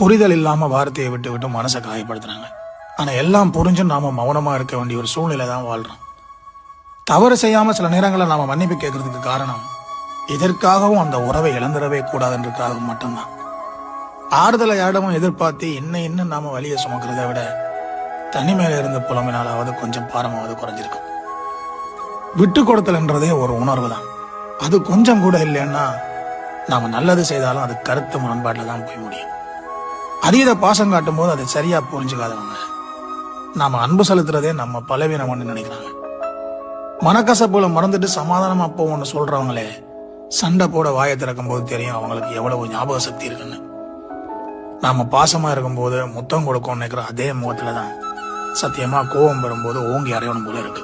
புரிதல் இல்லாம வார்த்தையை விட்டு விட்டு மனசை காயப்படுத்துறாங்க. ஆனா எல்லாம் புரிஞ்சும் நாம மௌனமா இருக்க வேண்டிய ஒரு சூழ்நிலை தான் வாழ்றோம். தவறு செய்யாம சில நேரங்களில் நாம மன்னிப்பு கேட்கறதுக்கு காரணம் இதற்காகவும் அந்த உறவை இழந்துடவே கூடாதுன்றதுக்காக மட்டும்தான். ஆறுதலை ஆடவும் எதிர்பார்த்து இன்னும் இன்னும் நாம வழியை சுமக்கிறத விட தனிமையில இருந்து புலம்பினாலாவது கொஞ்சம் பாரமாவது குறைஞ்சிருக்கும். விட்டு கொடுத்தல்ன்றதே ஒரு உணர்வு தான். அது கொஞ்சம் கூட இல்லைன்னா நாம நல்லது செய்தாலும் அது கருத்து முரண்பாட்டில் தான் போய் முடியும். அதீத பாசம் காட்டும் போது அதை சரியா புரிஞ்சுக்காதவங்க. நாம அன்பு செலுத்துறதே நம்ம பலவீனம்னு நினைக்கிறாங்க. மனக்கசப்புல மறந்துட்டு சமாதானமா போவோம்னு சொல்றவங்களே சண்டை போட வாயை திறக்கும் போது தெரியும் அவங்களுக்கு எவ்வளவு ஞாபக சக்தி இருக்குன்னு. நாம பாசமா இருக்கும்போது முத்தம் கொடுக்கணும்னு நினைக்கிற அதே முகத்துல தான் சத்தியமா கோபம் வரும்போது ஓங்கி அறையணும் போல இருக்கு.